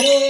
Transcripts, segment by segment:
ಯಾರೋ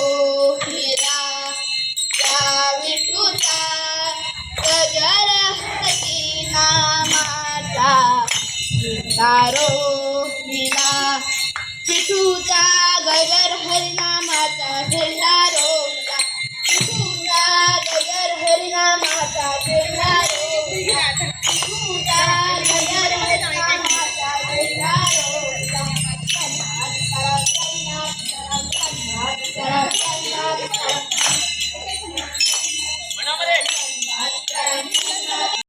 सरस्वती नामाचा तारो विला